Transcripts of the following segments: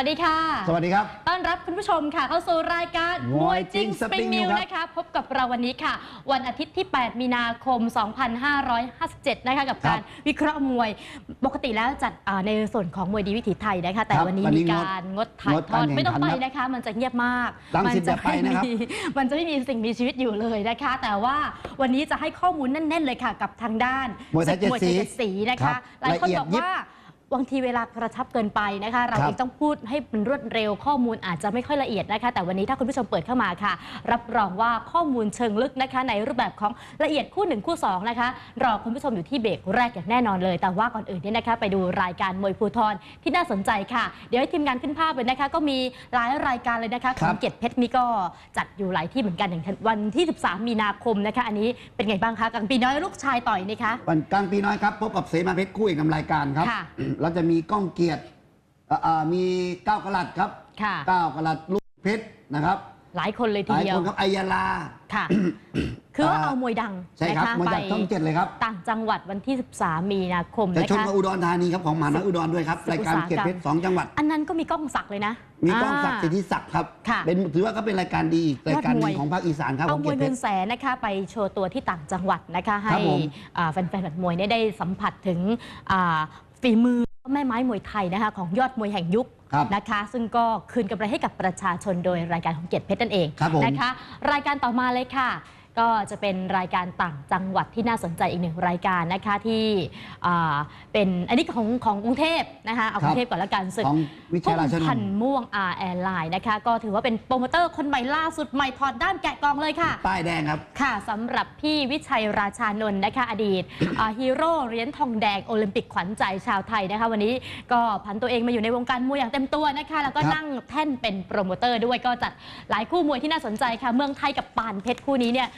วัสดีค่ะ สวัสดีครับ ต้อนรับคุณผู้ชมค่ะ เข้าสู่รายการมวยจริงสปริง Spring นิว News ครับนะคะ พบกับเราวันนี้ค่ะ วันอาทิตย์ที่ 8 มีนาคม 2557 นะคะ กับการวิเคราะห์มวย ปกติแล้วจัดอ่าในส่วนของมวยดีวิถีไทยนะคะ แต่ครับวันนี้วันนี้มีการงดถ่ายงดทอดการแข่งไม่ต้องขันไปครับนะคะ มันจะเงียบมากรังมัสิตอย่าไปนะครับมีมันจะไม่มีสิ่งมีชีวิตอยู่เลยนะคะ แต่ว่าวันนี้จะให้ข้อมูลแน่น ๆ เลยค่ะ กับทางด้านมวยไทยศึกเจ็ดสีเจ็ดสีนะครัคะบหลายคนละเอียดบอกยิบว่า บางทีเวลากระชับเกินไปนะคะ เราครับเองต้องพูดให้มันรวดเร็วข้อมูลอาจจะไม่ค่อยละเอียดนะคะ แต่วันนี้ถ้าคุณผู้ชมเปิดเข้ามาค่ะ รับรองว่าข้อมูลเชิงลึกนะคะ ในรูปแบบของละเอียดคู่หนึ่งคู่สองนะคะรอคุณผู้ชมอยู่ที่เบรกแรกอย่างแน่นอนเลย แต่ว่าก่อนอื่นเนี่ยนะคะไปดูรายการมวยภูทรที่น่าสนใจค่ะ เดี๋ยวให้ทีมงานขึ้นภาพเลยนะคะ ก็มีหลายรายการเลยนะคะของเกียรติเพชรนี่ก็จัดอยู่หลายที่เหมือนกันอย่างวันที่ 13 มีนาคมนะคะ อันนี้เป็นไงบ้างคะกังปีน้อยลูกชายต่อยนี่คะวันกลางปีน้อยครับพบกับเสมาเพชรคู่เอกนำรายการครับค่ะเราจะมีก้องเกียรติอ่าอ่ามีก้าวกระลัดครับค่ะก้าวกระลัดลูกเพชรนะครับ หลายคนเลยหทีลายเดียคว นครับไอยาลา ค่ะ คือว่าอ่าเอามวยดังใช่ครับนะคะมวยไปจากช่องเจ็ดเลยครับ ต่างจังหวัดวันที่ 13 มีนาคมจะนะชมคะ กับอุดรธานีครับของหมาน้อยอุดรด้วยครับศึกรายการอุตสาหกรรมเกียรติเพชรสองจังหวัด อันนั้นก็มีกล้องศักดิ์เลยนะมีกล้องศักดิ์สิทา ธิศักดิ์ครับ ค่ะเป็นถือว่าก็เป็นรายการดีรายการหยอดมนึ่วย งของภาคอีสานครับขเอาองมเกีวยยรติเพเงิชนร แสนนะคะไปโชว์ตัวที่ต่างจังหวัดนะคะ ให้ครับผม อ่าแฟนๆแบบมวยเนี่ยได้สัมผัสถึงอ่าฝีมือ แม่ไม้มวยไทยนะคะของยอดมวยแห่งยุคครับนะคะ ซึ่งก็คืนกำไรให้กับประชาชนโดยรายการของเกียรติเพชรนั่นเองครับผมนะคะ รายการต่อมาเลยค่ะ ก็จะเป็นรายการต่างจังหวัดที่น่าสนใจอีกหนึ่งรายการนะคะที่อ่าเป็นอันนี้ของของกรุงเทพนะคะเอากรุงเทพก่อนละกันศึกของวิทพุ่ยาลัยชนพันนธ์ม่วง R Airline นะคะก็ถือว่าเป็นโปรโมเตอร์คนใหม่ล่าสุดใหม่ถอดด้ามแกะกล่องเลยค่ะป้ายแดงครับค่ะสำหรับพี่วิชัยราชานนท์นะคะอดีตอ่าฮีโร่เหรียญทองแดงโอลิมปิกขวัญใจชาวไทยนะคะวันนี้ก็ผันตัวเองมาอยู่ในวงการมวยอย่างเต็มตัวนะคะแล้วก็ครับนั่งแท่นเป็นโปรโมเตอร์ด้วยก็จัดหลายคู่มวยที่น่าสนใจค่ะ เมืองไทยกับปานเพชรคู่นี้เนี่ย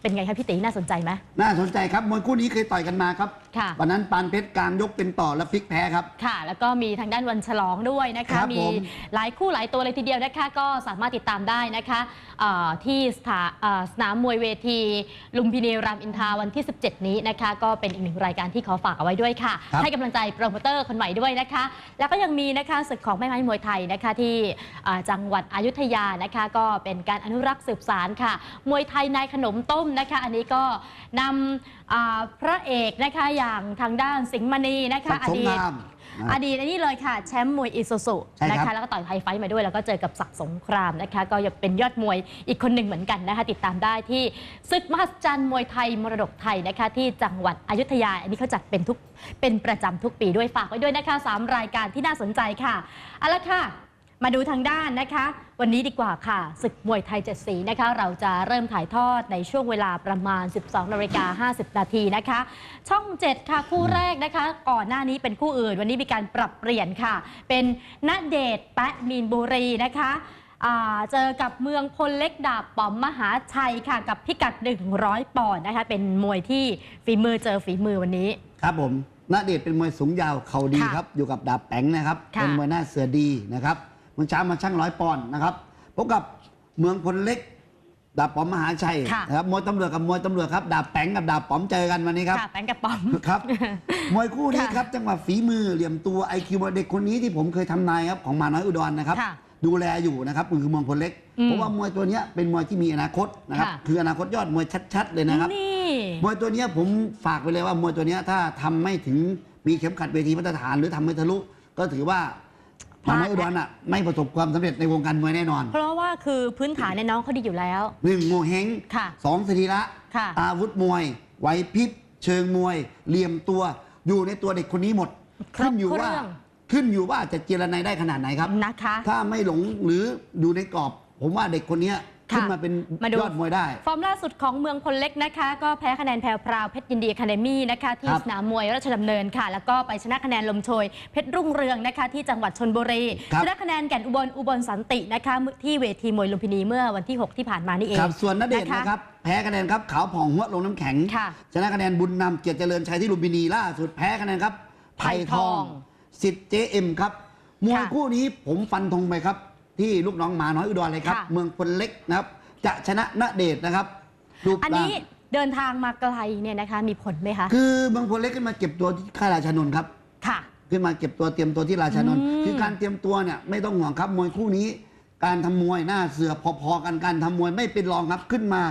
เป็นไงคะพี่ตีน่าสนใจไหมน่าสนใจครับมวยคู่นี้เคยต่อยกันมาครับค่ะ วันนั้นปานเพชรกลางยกเป็นต่อและพลิกแพ้ครับ ค่ะ แล้วก็มีทางด้านวันฉลองด้วยนะครัคะบมีผม หลายคู่หลายตัวเลยทีเดียวนะคะ ก็สามารถติดตามได้นะคะเอ่อที่สถาเอ่อสนามมวยเวที ลุมพินีรามอินทราวันที่ 17 นี้นะคะ ก็เป็นอีกหนึ่งรายการที่ขอฝากเอาไว้ด้วยค่ะ ครับ ให้กำลังใจโปรโมเตอร์คนใหม่ด้วยนะคะ แล้วก็ยังมีนะคะศึกของแม่ไม้มวยไทยนะคะที่อ่าจังหวัดอยุธยานะคะ ก็เป็นการอนุรักษ์สืบสารค่ะ มวยไทยนายขนมต้มนะคะ อันนี้ก็นำอ่าพระเอกนะคะอย่างทางด้านสิงห์มณีนะคะศักดิ์สงอดีคตรามอดีตอันนี้เลยค่ะ แชมป์มวยอิซูซุใช่ครับนะคะแล้วก็ต่อยไทยไฟท์มาด้วย แล้วก็เจอกับศักดิ์สงครามนะคะ ก็ยังเป็นยอดมวยอีกคนหนึ่งเหมือนกันนะคะ ติดตามได้ที่ศึกมหัศจรรย์มวยไทยมรดกไทยนะคะ ที่จังหวัดอยุธยา อันนี้เขาจัดเป็นทุกเป็นประจำทุกปีด้วยฝากไว้ด้วยนะคะสามรายการที่น่าสนใจค่ะเอาละค่ะ มาดูทางด้านนะคะ วันนี้ดีกว่าค่ะศึกมวยไทยเจ็ดสีนะคะ เราจะเริ่มถ่ายทอดในช่วงเวลาประมาณ 12นาฬิกา50 นาทีนะคะ ช่อง 7 ค่ะ คู่แรกนะคะ ก่อนหน้านี้เป็นคู่อื่น วันนี้มีการปรับเปลี่ยนค่ะ เป็นณเดชน์แปะมีนบุรีนะคะอ่าเจอกับเมืองพลเล็กดาบป๋อมมหาชัยค่ะกับพิกัด 100 ปอนด์นะคะ เป็นมวยที่ฝีมือเจอฝีมือวันนี้ ครับผมณเดชน์เป็นมวยสูงยาวเข่าดีค่ะครับ อยู่กับดาบแป๋งนะครับค่ะเป็นมวยหน้าเสือดีนะครับ เมืองช้างมาช่างร้อยปอนด์นะครับพบกับเมืองพลเล็ก ดาบป๋อมมหาชัยค่ะ นะครับมวยตำรวจกับมวยตำรวจครับดาบแป๋งกับดาบป๋อมเจอกันวันนี้ครับ ค่ะแป้งกระป๋อมครับ มวยคู่นี้ค่ะครับจังหวะฝีมือเหลี่ยมตัวไอคิวเด็กคนนี้ที่ผมเคยทำนายครับของหมาน้อยอุดรนะครับ ค่ะดูแลอยู่นะครับคือเมืองพลเล็กอืมเพราะว่ามวยตัวเนี้ยเป็นมวยที่มีอนาคตนะครับค่ะ คืออนาคตยอดมวยชัด ๆ เลยนะครับ นี่ มวยตัวเนี้ยผมฝากไปเลยว่ามวยตัวเนี้ยถ้าทำไม่ถึงมีเข็มขัดเวทีมาตรฐานหรือทำไม่ทะลุก็ถือว่า พลาดมาน้อยอุดรอะไม่ประสบความสำเร็จในวงการมวยแน่นอน เพราะว่าคือพื้นฐานเนี่ยน้องเขาดีอยู่แล้วหนึ่งโมเฮงค่ะสองสรีระค่ะอาวุธมวยไหวพริบเชิงมวย เหลี่ยมตัวอยู่ในตัวเด็กคนนี้หมดครบขึ้นอยู่ว่าเครื่องขึ้นอยู่ว่าจะเจรนายได้ขนาดไหนครับนะคะ ถ้าไม่หลงหรือดูในกรอบ ผมว่าเด็กคนเนี้ยค่ะ ขึ้นมาเป็นมาดูยอดมวยได้ ฟอร์มล่าสุดของเมืองพลเล็กนะคะ ก็แพ้คะแนนแพรวพราวเพชรยินดีอะคาเดมี่นะคะที่ครับสนามมวยราชดำเนินค่ะ แล้วก็ไปชนะคะแนนลมโชย เพชรรุ่งเรืองนะคะ ที่จังหวัดชนบุรีครับชนะคะแนนแก่นอุบลอุบลสันตินะคะ ที่เวทีมวยลุมพินีเมื่อวันที่ 6 ที่ผ่านมานี่เองครับส่วนนเดชน์นะคะนะครับแพ้คะแนนครับขาวผ่องหัวลงน้ำแข็งค่ะชนะคะแนนบุญนำเกียรติเจริญชัยที่ลุมพินีล่าสุดแพ้คะแนนครับไผ่ทองสิทธิ์เจเอ็มครับมวยค่ะคู่นี้ผมฟันธงไปครับ ที่ลูกน้องหมาน้อยอุดรเลยครับ ค่ะ เมืองพลเล็กนะครับ จะชนะนเดชน์นะครับรูปอันนี้ร่างเดินทางมาไกลเนี่ยนะคะมีผลไหมคะคือเมืองพลเล็กขึ้นมาเก็บตัวที่ค่ายราชานนท์ครับ ค่ะ ขึ้นมาเก็บตัวเตรียมตัวที่ราชานนท์อืม คือการเตรียมตัวเนี่ยไม่ต้องห่วงครับมวยคู่นี้ การทำมวยหน้าเสือพอๆกันการทำมวยไม่เป็นรองครับขึ้นมา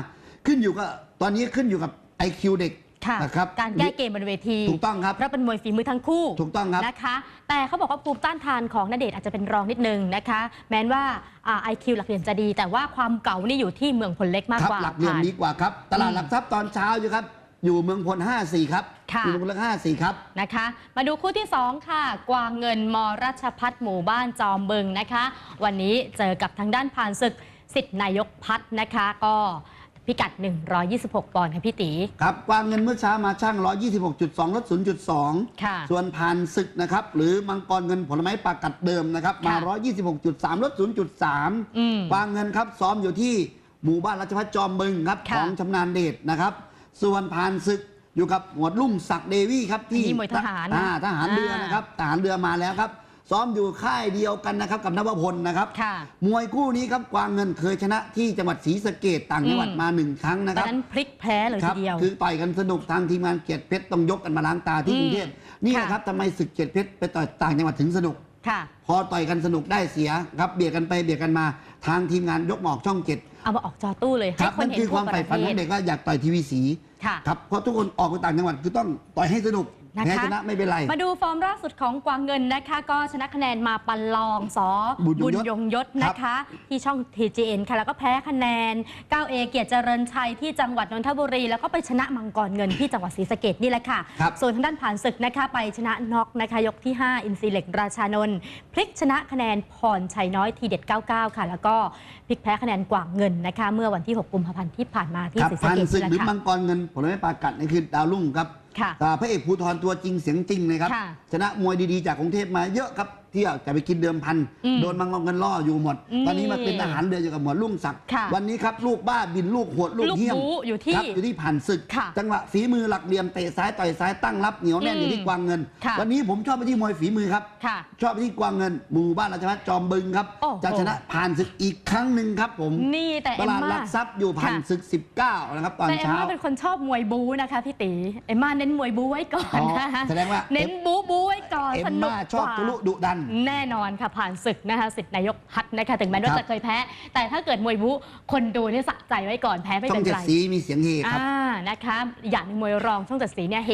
ขึ้นอยู่กับตอนนี้ขึ้นอยู่กับ IQ เด็กค่ะ นะครับการแก้เกมบนเวทีถูกต้องครับเพราะเป็นมวยฝีมือทั้งคู่ถูกต้องครับนะคะ แต่เขาบอกว่าภูมิต้านทานของนเดชน์อาจจะเป็นรองนิดนึงนะคะ แม้ว่าไอคิวหลักเหรียญจะดี แต่ว่าความเก่านี่อยู่ที่เมืองพลเล็กมากครับกว่าหลักเหรียญผ่านดีกว่าครับตลาดอืมหลักทรัพย์ตอนเช้าอยู่ครับอยู่เมืองพล54 ครับค่ะอยู่เมืองพล54 ครับ นะคะ มาดูคู่ที่ 2 ค่ะ กวางเงินมรัชพัฒน์หมู่บ้านจอมบึงนะคะ วันนี้เจอกับทางด้านผ่านศึกสิทธินายกพัฒน์นะคะ ก็ พิกัด 126 ปอนด์ค่ะพี่ตี ครับกวางเงินเมื่อเช้ามาช่าง 126.2 ลด 0.2 ค่ะ ส่วนผ่านศึกนะครับ หรือมังกรเงินผลไม้ปากัดเดิมนะครับ มาค่ะ126.3 ลด0.3อืมกวางเงินครับซ้อมอยู่ที่หมู่บ้านรัชพัฒน์จอมบึงครับค่ะของชำนาญเดชนะครับ ส่วนผ่านศึกอยู่กับหมวดลุ่มศักดิ์เดวี่ครับที่อันนี้มวยทหารอ่าทหารเรืออ่านนะครับทหารเรือมาแล้วครับ ซ้อมอยู่ค่ายเดียวกันนะครับกับนวพลนะครับ ค่ะ มวยคู่นี้ครับกวางเงินเคยชนะที่จังหวัดศรีสะเกดต่างจังหวัดอืมมาหนึ่งครั้งนะตคอนรับนั้นพลิกแพ้เลยคทีรับเดียว คือต่อยกันสนุกทางทีมงานเกียรติเพชรต้องยกกันมาล้างตาที่อืมกรุงเทพนี่แหละค่ะครับทำไมศึกเกียรติเพชรไปต่อยต่างจังหวัดถึงสนุก ค่ะ พอต่อยกันสนุกได้เสียครับเบียดกันไปเบียดกันมา ทางทีมงานยกหมอกช่องเจ็ดเอามาออกจอตู้เลย คให้รับคนนั่นเห็นคือทั่คววามประใฝ่ฝันเทขอศงเด็กว่าอยากต่อยทีวีสีค่ะ ครับเพราะทุกคนออกไปต่างจังหวัดคือต้องต่อยให้สนุก นะคะแพ้ชนะไม่เป็นไร มาดูฟอร์มล่าสุดของกวางเงินนะคะ ก็ชนะคะแนนมาปันลองสอบุญยงยศญยงยศนะคะ ที่ช่อง TGN ค่ะ แล้วก็แพ้คะแนน 9A เกียรติเจริญชัยที่จังหวัดนนทบุรี แล้วก็ไปชนะมังกรเงินที่จังหวัดศรีสะเกดนี่แหละค่ะ ครับ ส่วนทางด้านผ่านศึกนะคะ ไปชนะน็อกนะคะ ยกที่ 5 อินซีเล็กราชานนท์พลิกชนะคะแนนพรชัยน้อยทีเด็ด 99 ค่ะ แล้วก็พลิกแพ้คะแนนกวางเงินนะคะ เมื่อวันที่ 6 กุมภาพันธ์ที่ผ่านมาที่ครับศรีสะพันเกดศึกนี่แหละหรือค่ะ มังกรเงินผลไม้ปลากัดนี่คือดาวรุ่งครับ ค่ะ อ่าพระเอกภูธรตัวจริงเสียงจริงเลยครับ ค่ะ ชนะมวยดีๆจากกรุงเทพมาเยอะครับ เที่ยวจะไปกินเดิมพันอืมโดนมังกรเงินล่ออยู่หมดอืมตอนนี้มาเป็นทหารเรืออยู่กับหมวดลุ่งศักดิ์ค่ะวันนี้ครับลูกบ้าบินลูกหวดลูกลูกเหี้ยมบู๊อยู่ที่ครับอยู่ที่ผ่านศึกค่ะจังหวะฝีมือหลักเหลี่ยมเตะซ้ายต่อยซ้ายตั้งรับเหนียวแน่นอืมอยู่ที่กวางเงินค่ะวันนี้ผมชอบไปที่มวยฝีมือครับค่ะชอบไปที่กวางเงินหมู่บ้านราชพัฒน์จอมบึงครับโอ้โหจะชนะผ่านศึกอีกครั้งหนึ่งครับผมนี่แต่ตเอ็มลาดหมาลักทรัพย์อยู่ผ่านค่ะศึก 19นะครับตอนแต่เอ็มเช้ามาเป็นคนชอบมวยบู๊นะคะพี่ตีเอ็มมาเน้นมวยบู๊ไว้ก่อนอ๋อนะคะแสดงว่าเน้นบู๊บู๊ไว้ก่อนเอ็สมนุกมาชอบกว่าทะลุดุดันแน่นอนค่ะผ่านศึกนะคะสิทธินายกพัฒน์นะคะถึงแม้ว่าครับจะเคยแพ้ แต่ถ้าเกิดมวยบู๊คนดูนี่สะใจไว้ก่อนแพ้ไม่ช่อเป็งนเจ็ดไรสีมีเสียงเฮครับอ่านะคะอย่างหนึ่งมวยรองช่องเจ็ดสีเนี่ยเฮ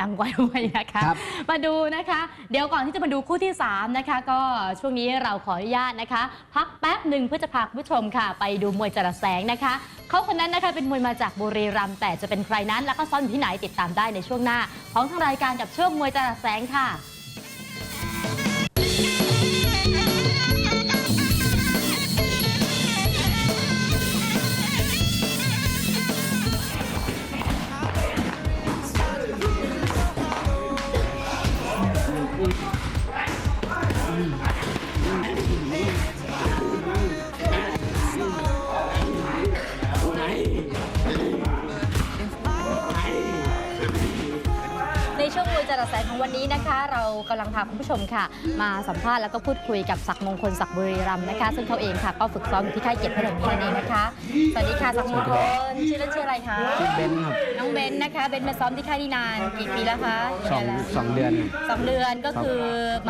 ดังกว่าด้วยนะคะครับมาดูนะคะ เดี๋ยวก่อนที่จะมาดูคู่ที่ 3 นะคะ ก็ช่วงนี้เราขออนุญาตนะคะ พักแป๊บหนึ่งเพื่อจะพาคุณผู้ชมค่ะ ไปดูมวยจระแสงนะคะเขาคนนั้นนะคะเป็นมวยมาจากบุรีรัมย์แต่จะเป็นใครนั้น แล้วก็ซ้อมอยู่ที่ไหนติดตามได้ในช่วงหน้า ของทางรายการกับช่วงมวยจระแสงค่ะ นะคะเรากำลังพาคุณผู้ชมค่ะ มาสัมภาษณ์แล้วก็พูดคุยกับศักดิ์มงคลศักดิ์บุรีรัมย์นะคะ ซึ่งเขาเองค่ะก็ฝึกซ้อมอยู่ที่ค่ายเกียรติพระนมนี่นั่นเองนะคะสวัสดีค่ะศักดิ์มงคลชื่อเล่นชื่ออะไรคะชื่อเบนซ์ครับน้องเบนซ์นะคะเบนซ์มาซ้อมที่ค่ายนี่นานกี่ปีแล้วคะสองสองเดือนครับสองเดือนก็คือ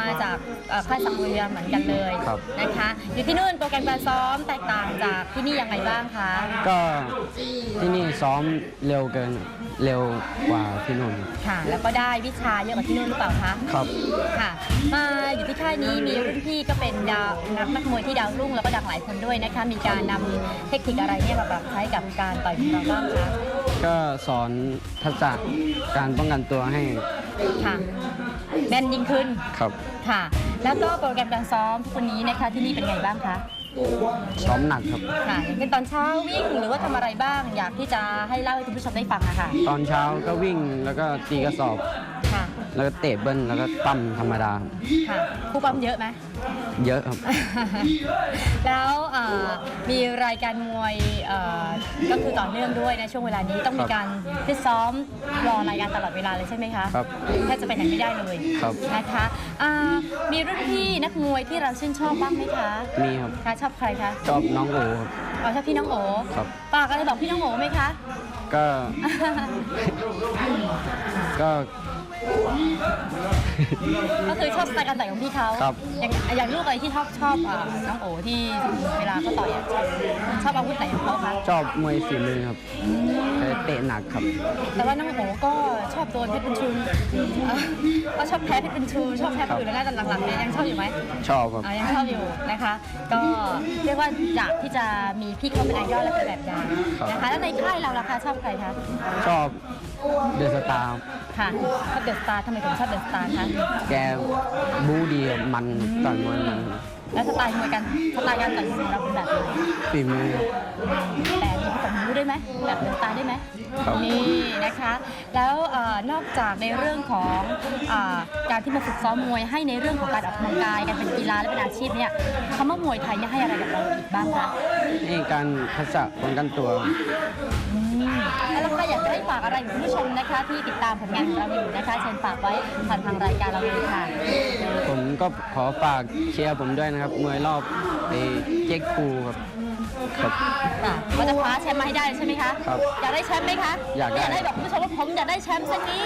มาจากเอ่อค่ายศักดิ์บุรีรัมย์เหมือนกันเลยครับนะคะ อยู่ที่นู่นโปรแกรมการซ้อมแตกต่างจากที่นี่ยังไงบ้างคะก็ที่นี่ซ้อมเร็วเกินเร็วกว่าที่นู่นค่ะ แล้วก็ได้วิชาเยอะกว่าที่นู่นหรือเปล่าคะครับค่ะมาอยู่ที่ค่ายนี้มีรุ่นพี่ก็เป็นดาวนักนักมวยที่ดาวรุ่งแล้วก็ดังหลายคนด้วยนะคะ มีการนำเทคนิคอะไรเนี่ยมาปรับใช้กับการต่อยของเราบ้างคะก็สอนทักษะการป้องกันตัวให้ค่ะแน่นยิ่งขึ้นครับค่ะ แล้วก็โปรแกรมการซ้อมทุกวันนี้นะคะที่นี่เป็นไงบ้างคะซ้อมหนักครับ ค่ะอย่างเช่นตอนเช้าวิ่งหรือว่าทำอะไรบ้าง อยากที่จะให้เล่าให้คุณผู้ชมได้ฟังอะค่ะตอนเช้าก็วิ่งแล้วก็ตีกระสอบ ค่ะ แล้วก็เตะเบิ้ลแล้วก็ปั้มธรรมดาครับค่ะผู้ปั๊มเยอะไหม เยอะครับ แล้วเอ่อมีรายการมวยเอ่อก็คือต่อเนื่องด้วยในช่วงเวลานี้ต้องมีการฟิตซ้อมรอรายการตลอดเวลาเลยใช่ไหมคะครับแทบจะไปไหนไม่ได้เลยครับ นะคะอ่ามีรุ่นพี่นักมวยที่เราชื่นชอบบ้างไหมคะมีครับคะชอบใครคะชอบน้องโอครับ อ๋อชอบพี่น้องโอครับ ฝากอะไรบอกพี่น้องโอไหมคะ ก็ ก็ ก็คือชอบสไตล์การต่อยของพี่เขาครับ อย่างอย่างลูกอะไรที่ชอบชอบอ่าน้องโอที่เวลาเขาต่อยอะชอบชอบอาวุธไหนของเขาคะชอบมวยฝีมือครับแต่เตะหนักครับ แต่ว่าน้องโอก็ชอบโดนเพชรบุญชูอะก็ชอบแพ้เพชรบุญชูชอบแพ้คนอื่นแล้วนะแต่หลังๆเนี่ยยังชอบอยู่ไหม ชอบครับ อ่ายังชอบอยู่นะคะ ก็เรียกว่าอยากที่จะมีพี่เขาเป็นไอดอลและเป็นแบบอย่างนะคะ แล้วในค่ายเราล่ะคะชอบใครคะชอบ เดอะสตาร์ค่ะชอบเดอะสตาร์ทำไมถึงชอบเดอะสตาร์คะแกบู๊ดีครับมันต่อยมวยมันแล้วสไตล์มวยกันสไตล์การต่อยมวยของเราเป็นแบบไหนฝีมือ แต่มีผสมรู้ได้ไหมแบบเดอะสตาร์ได้ไหมครับ นี่นะคะ แล้วเอ่อนอกจากในเรื่องของอาการที่มาฝึกซ้อมมวยให้ในเรื่องของการออกกำลังกายการเป็นกีฬาและเป็นอาชีพเนี่ยคำว่ามวยไทยเนี่ยให้อะไรกับเราอีกบ้างคะ นี่การทักษะป้องกันตัว อืม แล้วค่ะอยากจะให้ฝากอะไรถึงคุณผู้ชมนะคะ ที่ติดตามผลงานของเราอยู่นะคะ เชิญฝากไว้ผ่านทางรายการเราเลยค่ะ ผมก็ขอฝากเชียร์ผมด้วยนะครับมวยรอบไอ้เจ๊กคูครับครับ ค่ะว่าจะคว้าแชมป์มาให้ได้ใช่ไหมคะครับอยากได้แชมป์ไหมคะอยากได้ อยากได้แบบคุณผู้ชมว่าผมอยากได้แชมป์เส้นนี้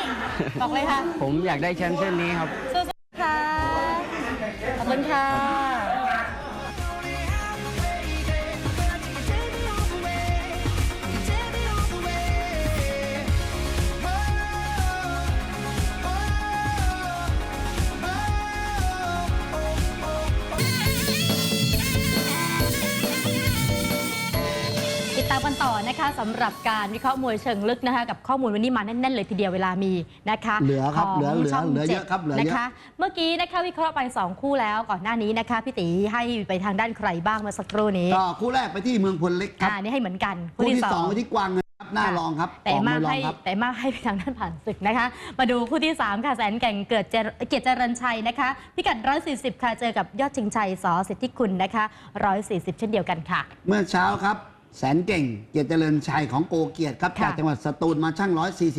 บอกเลยค่ะ ผมอยากได้แชมป์เส้นนี้ครับ สู้ๆ นต่อนะคะสำหรับการวิเคราะห์มวยเชิงลึกนะคะกับข้อมูลวันนี้มาแน่นๆเลยทีเดียวเวลามีนะคะเหลือครับขงเหลือเหลือช่งเหลือเยจ็ดอะครับเหลือเยอะนะคะเมื่อกี้นะคะวิเคราะห์ไป 2 คู่แล้วก่อนหน้านี้นะคะพี่ตีให้ไปทางด้านใครบ้างเมื่อสักครู่นี้ก็คู่แรกไปที่เมืองพลเล็กครับอ่านี่ให้เหมือนกันคู่ที่สองไปที่กวางเงินครับหน้ารองครับแต่ออกมามวยรอให้งครับแต่มากให้ไปทางด้านผ่านศึกนะคะ มาดูคู่ที่ 3 ค่ะแสนแก่งเกิดเจรเกียรติเจริญชัยนะคะ พิกัด 140 ค่ะเจอกับยอดชิงชัยสอสิทธิคุณนะคะ 140 เช่นเดียวกันค่ะ เมื่อเช้าครับ แสนเก่ง เกียรติเจริญชัยของโกเกียรติครับ ค่ะ จากจังหวัดสตูลมาช่าง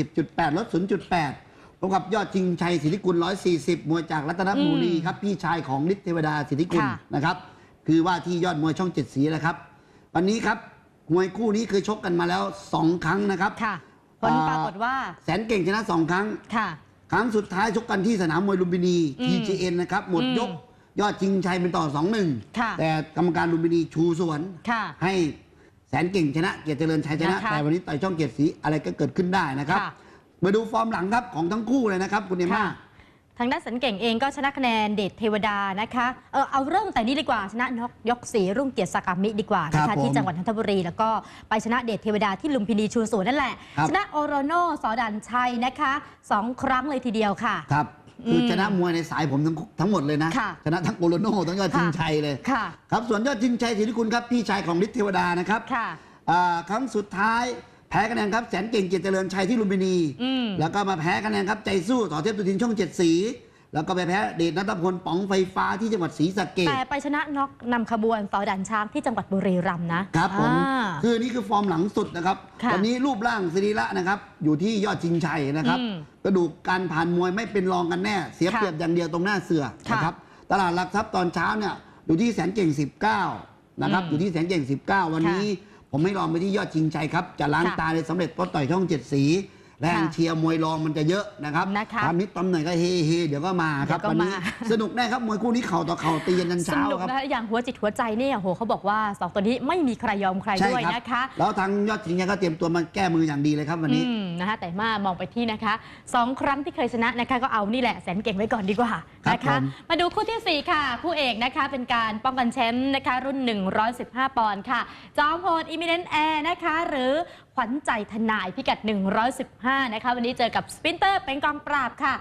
140.8 ลด 0.8พบกับยอดชิงชัยสิทธิกุล 140 มวยจากรัตนบุรีครับพี่ชายของฤทธิเทวดาสิทธิกุลค่ะ นะครับ คือว่าที่ยอดมวยช่องเจ็ดสีนะครับ วันนี้ครับมวยคู่นี้เคยชกกันมาแล้ว2ครั้งนะครับ ค่ะ ผลปรากฏว่า แสนเก่งชนะ2ครั้ง ค่ะ ครั้งสุดท้ายชกกันที่สนามมวยลุมพินี อืม TGN นะครับ หมดอืมยก ยอดชิงชัยเป็นต่อ 2-1 ค่ะ แต่กรรมการลุมพินีชูสวน ค่ะ ให้แส นเก่งชนะเกียรติเจริญชัยชนะนะคะ แต่วันนี้ต่อยช่องเกียรติศรีอะไรก็เกิดขึ้นได้นะครับ ค่ะ มาดูฟอร์มหลังครับของทั้งคู่เลยนะครับ คุณเอม่าค่ะทางด้านสันเก่งเองก็ชนะคะแนนเดชเทวดานะคะเออเอาเริ่มแต่นี้ดีกว่าชนะนกยกสีรุ่งเกียรติสากามิดีกว่านะครัคะบผมที่จังหวัดนนทบุรี แล้วก็ไปชนะเดชเทวดาที่ลุมพินีชูสวนนั่นแหละ ครับ ชนะโอโรโนสอดันชัยนะคะสองครั้งเลยทีเดียวค่ะ ครับ คืออมชนะมวยในสายผมทั้งทั้งหมดเลยนะ ค่ะชนะทั้งโกโลโนทั้งยอดชิงชัยเลยค่ะ ครับส่วนยอดชิงชัยศรีคุณครับพี่ชายของฤทธิเทวดานะครับค่ะ อ่าครั้งสุดท้ายแพ้คะแนนครับแสนเก่งเกียรติเจริญชัยที่ลุมพินี อืม แล้วก็มาแพ้คะแนนครับใจสู้ต่อเทพตุทินช่องเจ็ดสี แล้วก็ไปแพ้เดชนัทพลป๋องไฟฟ้าที่จังหวัดศรีสะเกษแต่ไปชนะน็อกนำขบวนสอดันช้างที่จังหวัดบุรีรัมย์นะครับผมอ่าคือนี่คือฟอร์มหลังสุดนะครับค่ะวันนี้รูปร่างสรีระนะครับ อยู่ที่ยอดชิงชัยนะครับอืมกระดูกการผ่านมวยไม่เป็นรองกันแน่ เสียค่ะเปรียบอย่างเดียวตรงหน้าเสือค่ะนะครับตลาดหลักทรัพย์ตอนเช้าเนี่ยอยู่ที่แสนเก่ง 19นะครับอืมอยู่ที่แสนเก่ง 19 วันนี้ ผมไม่ลองไปที่ยอดชิงชัยครับจะล้างค่ะตาเลยสำเร็จเพราะต่อยช่องเจ็ดสี แรงค่ะเชียร์มวยรองมันจะเยอะนะครับนะคะตามนี้ตำหน่อยก็เฮเฮเดี๋ยวก็มาครับเดี๋ยวก็วันนี้มาสนุกแน่ครับมวยคู่นี้เข่าต่อเข่าตีกันยันสเช้านุกครับนะอย่างหัวจิตหัวใจเนี่ยโหเขาบอกว่าสองตัวนี้ไม่มีใครยอมใครใช่ด้วยครับนะคะแล้วทางยอดชิงชัยก็เตรียมตัวมาแก้มืออย่างดีเลยครับวันนี้อืมนะคะแต่มามองไปที่นะคะสองครั้งที่เคยชนะนะคะก็เอานี่แหละแสนเก่งไว้ก่อนดีกว่าครับนะคะผมมาดูคู่ทีสี่ 4 ค่ะ คู่เอกนะคะเป็นการป้องกันแชมป์นะคะรุ่น 115 ปอนด์ค่ะ จอมโหดอิมิเนนแอร์นะคะ หรือ ขวัญใจทนายพิกัด 115 นะคะ วันนี้เจอกับสปินเตอร์เป็นกองปราบค่ะ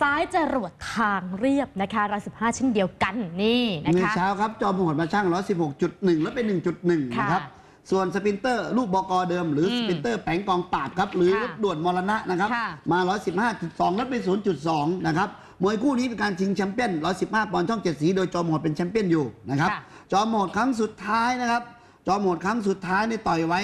ซ้ายจรวดทางเรียบนะคะ115เช่นเดียวกันนี่นะเมื่อคะเช้าครับ จอมโหดมาช่าง116.1แล้วเป็น1.1ค่ะนะครับ ส่วนสปรินเตอร์ลูกบกเดิม หรืออมสปรินเตอร์แผงกองปราบครับ หรือค่ะรถด่วนมรณะนะครับค่ะมา115.2แล้วเป็น0.2นะครับมวยคู่นี้เป็นการชิงแชมเปี้ยน115ปอนด์ช่องเจ็ดสีโดยจอมโหดเป็นแชมเปี้ยนอยู่นะครับค่ะจอมโหดครั้งสุดท้ายนะครับ จอมโหดครั้งสุดท้ายเนี่ยต่อยไว้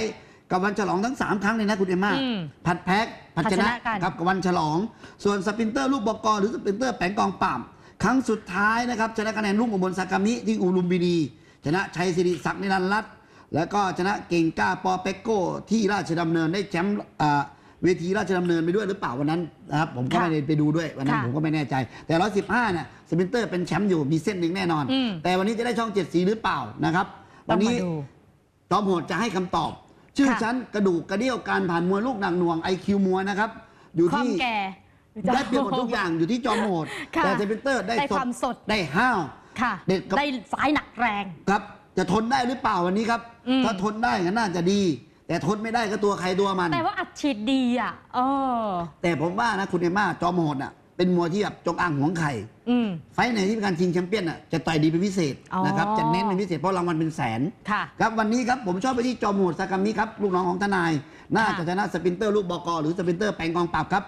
กับวันฉลองทั้ง 3 ครั้งเลยนะคุณเอมม่าอืมผัดแพ้ผัดชนะผัดชนะกัน ครับกับวันฉลอง ส่วนสปรินเตอร์ลูกบกหรือสปรินเตอร์แผงกองปราบครั้งสุดท้ายนะครับชนะคะแนนรุ่งอุบลสากามิที่อูลุมบินีชนะชัยสิริศักดิ์นิรันดร์รัตน์แล้วก็ชนะเก่งกล้าปอเปกโก้ที่ราชดำเนินได้แชมป์อ่าเวทีราชดำเนินไปด้วยหรือเปล่าวันนั้นนะครับผมก็ค่ะไม่ได้ไปดูด้วยวันนั้นค่ะผมก็ไม่แน่ใจ แต่ร้อยสิบห้าเนี่ยสปรินเตอร์เป็นแชมป์อยู่มีเส้นหนึ่งแน่นอน อืม แต่วันนี้จะได้ช่องเจ็ดสีหรือเปล่านะครับต้วัอนงนี้มาดู จอมโหดจะให้คำตอบ ชื่อค่ะ ชั้นกระดูกกระเดี่ยวการผ่านมวยลูกหนักหน่วงไอคิวมวยนะครับ อยู่ความที่แก่ได้เปรียบหมดทุกอย่างอยู่ที่จอมโหดค่ะแต่สปรินเตอร์ได้ได้ความสด ได้ห้าว ค่ะ เด็ดกับ ได้ซ้ายหนักแรง ครับ จะทนได้หรือเปล่าวันนี้ครับ อืม ถ้าทนได้ก็น่าจะดี แต่ทนไม่ได้ก็ตัวใครตัวมัน แต่ว่าอัดฉีดดีอะ เออ แต่ผมว่านะคุณเอมม่าจอมโหดอะ เป็นมวยที่แบบจงอางหวงไข่อืม ไฟท์ไหนที่เป็นการชิงแชมเปี้ยนอะจะต่อยดีเป็นพิเศษอ๋อ นะครับจะเน้นเป็นพิเศษเพราะรางวัลเป็นแสน ค่ะ ครับวันนี้ครับผมชอบไปที่จอมโหดซากามิครับลูกน้องของทนาย น่าจะชนะสปรินเตอร์ลูกบกหรือสปรินเตอร์แปลงกองปราบครับ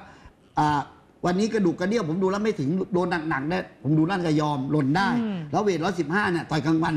อ่าวันนี้กระดูกกระเดี่ยวผมดูแล้วไม่ถึงโดนหนักๆได้ผมดูน่าจะยอมหล่นได้ อืมแล้วเวทร้อยสิบห้าเนี่ยต่อยกลางวัน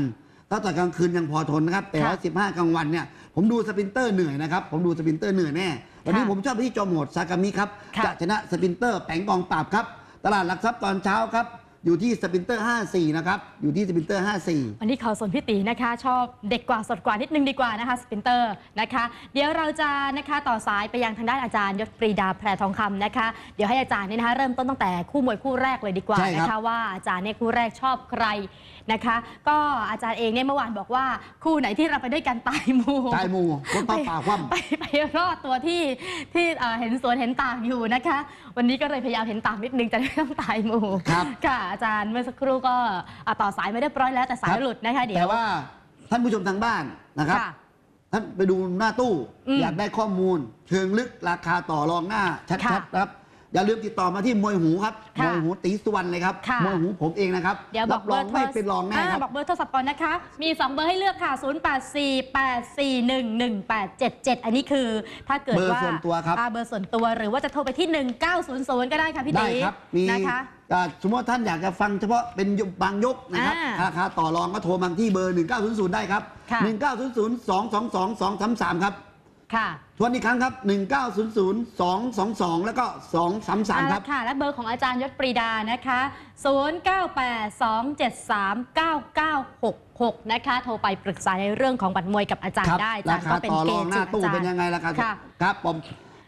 ถ้าต่อยกลางคืนยังพอทนนะครับแต่ค่ะร้อยสิบห้ากลางวันเนี่ย ผมดูสปรินเตอร์เหนื่อยนะครับ ผมดูสปรินเตอร์เหนื่อยแน่ วันนี้ค่ะผมชอบไปที่จอมโหดซากามิครับ ค่ะ จะชนะสปรินเตอร์แปลงกองปราบครับ ตลาดหลักทรัพย์ตอนเช้าครับ อยู่ที่สปรินเตอร์ 54 นะครับ อยู่ที่สปรินเตอร์ 54 วันนี้เขาสนพี่ตีนะคะ ชอบเด็กกว่าสดกว่านิดนึงดีกว่านะคะสปรินเตอร์นะคะ เดี๋ยวเราจะนะคะต่อสายไปยังทางด้านอาจารย์ยศปรีดาแพรทองคำนะคะ เดี๋ยวให้อาจารย์เนี่ยนะคะเริ่มต้นตั้งแต่คู่มวยคู่แรกเลยดีกว่าใช่ครับ นะคะว่าอาจารย์เนี่ยคู่แรกชอบใคร นะคะ ก็อาจารย์เองเนี่ยเมื่อวานบอกว่าคู่ไหนที่เราไปด้วยกันตายหมูตายหมูคนเป้าป่าคว่ำไปไปรอดตัวที่ที่เอ่อเห็นสวนเห็นต่างอยู่นะคะ วันนี้ก็เลยพยายามเห็นต่างนิดนึงจะได้ไม่ต้องตายหมู่ครับค่ะอาจารย์เมื่อสักครู่ก็อะต่อสายไม่ได้เรียบร้อยแล้วแต่สายหลุดนะคะเดี๋ยวแต่ว่าท่านผู้ชมทางบ้านนะครับค่ะท่านไปดูหน้าตู้อืมอยากได้ข้อมูล เชิงลึกราคาต่อรองหน้าชัค่ะดๆนะครับ อย่าลืมติดต่อมาที่มวยหูครับค่ะมวยหูตีสุวรรณเลยครับค่ะ มวยหูผมเองนะครับเดี๋ยวบอกรองเบอร์โทรไม่เป็นรองแน่ครับาบอกเบอร์โทรศัพท์ก่อนนะคะ มี 2 เบอร์ให้เลือกค่ะ 0848411877 อันนี้คือ ถ้าเกิดเบอร์ว่าส่วนตัวครับ อ่าเบอร์ส่วนตัวหรือว่าจะโทรไปที่ 1900 ก็ได้ค่ะพี่ได้ตีครับมีนะคะ อ่าสมมติว่าท่านอยากจะฟังเฉพาะเป็นยกบางยกนะครับอ่าราคาต่อรองก็โทรมาที่เบอร์ 1900 ได้ครับ ค่ะ 1900 222 233 ครับ ค่ะทวนอีกครั้งครับ 1900 222 แล้วก็ 233 ครับอ่าค่ะ และเบอร์ของอาจารย์ยศปรีดานะคะ 0982739966 นะคะ โทรไปปรึกษาในเรื่องของบัตรมวยกับอาจารครัย์ได้อาจารารย์คาก็เป็นต่อเกรองณฑ์หน้าตู้อาจารเป็นยังไงราคาค่ะครับผม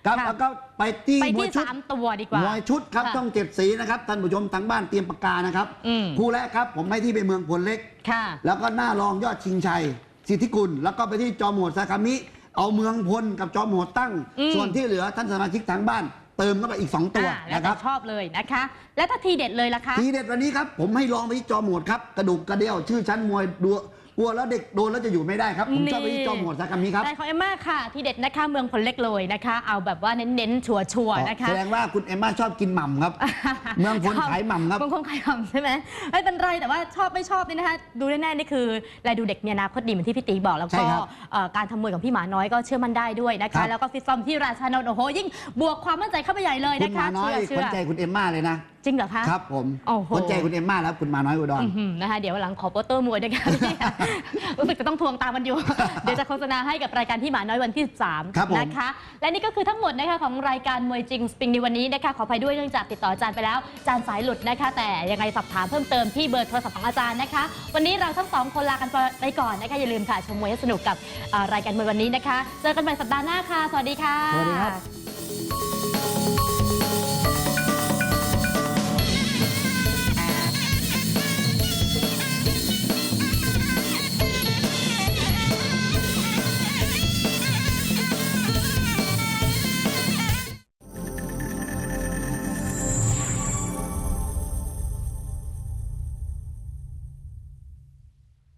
ครับค่ะแล้วก็ไปที่ไปมวที่ยชุดสามตัวดีกว่ามวยชุดครับค่ะต้องเจ็ดสีนะครับท่านผู้ชมทางบ้านเตรียมปากกานะครับอืมคู่แรกครับผมไปที่ไปเมืองพลเล็กค่ะแล้วก็หน้ารองยอดชิงชัยสิทธิกุลแล้วก็ไปที่จอมโหดซากามิ เอาเมืองพลกับจอมโหดตั้ง อืม ส่วนที่เหลือท่านสมาชิกทางบ้าน เติมเข้าไปอีก 2 ตัวอ่าแล้วนะคแต่รับ ชอบเลยนะคะ และถ้าทีเด็ดเลยล่ะคะ ทีเด็ดวันนี้ครับ ผมให้ลองไปที่จอมโหดครับ กระดูกกระเดี่ยวชื่อชั้นมวยดู กลัวแล้วเด็กโดนแล้วจะอยู่ไม่ได้ครับ ผมชอบไปที่จอมโหดซากามิครับได้ของเอมมาค่ะ ทีเด็ดนะคะเมืองพลเล็กเลยนะคะ เอาแบบว่าเน้นๆชัวร์ๆนะคะแสดงว่าคุณเอมม่าชอบกินหม่ำครับ เมืองพลขายหม่ำครับเมืองพลขายหม่ำใช่ไหมไม่เป็นไรแต่ว่าชอบไม่ชอบนี่นะคะ ดูแน่ๆนี่คือรายดูเด็กมีอนาคตดีเหมือนที่พี่ตีบอกแล้วใช่ก็ครับเอ่อการทำมวยของพี่หมาน้อยก็เชื่อมั่นได้ด้วยนะครัคะบแล้วก็ฟิตซ้อมที่ราชานนท์โอ้โหยิ่งบวกความมั่นใจเข้าไปใหญ่เลยคุณนะคะมาน้อยเชื่คอนใจเชื่อคุณเอมม่าเลยนะ จริงเหรอคะ ครับผมโอ้โห คนใจคุณเอมม่าแล้วคุณมาน้อยอุดร อื้อหือนะคะเดี๋ยวหลังขอโปสเตอร์มวยด้วยกันรู้สึกจะต้องทวงตามมันอยู่ เดี๋ยวจะโฆษณาให้กับรายการที่หมาน้อยวันที่ ครับผม 13 นะคะ และนี่ก็คือทั้งหมดนะคะของรายการมวยจริงสปริงในวันนี้นะคะขออภัยด้วยเนื่องจากติดต่ออาจารย์ไปแล้วอาจารย์สายหลุดนะคะ แต่ยังไงสอบถามเพิ่มเติมที่เบอร์โทรศัพท์ของอาจารย์นะคะ วันนี้เราทั้งสองคนลากันไปก่อนนะคะอย่าลืมค่ะชมมวยให้สนุกกับเอ่อรายการมวยวันนี้นะคะ เจอกันใหม่สัปดาห์หน้าค่ะ สวัสดีค่ะ สวัสดีครับ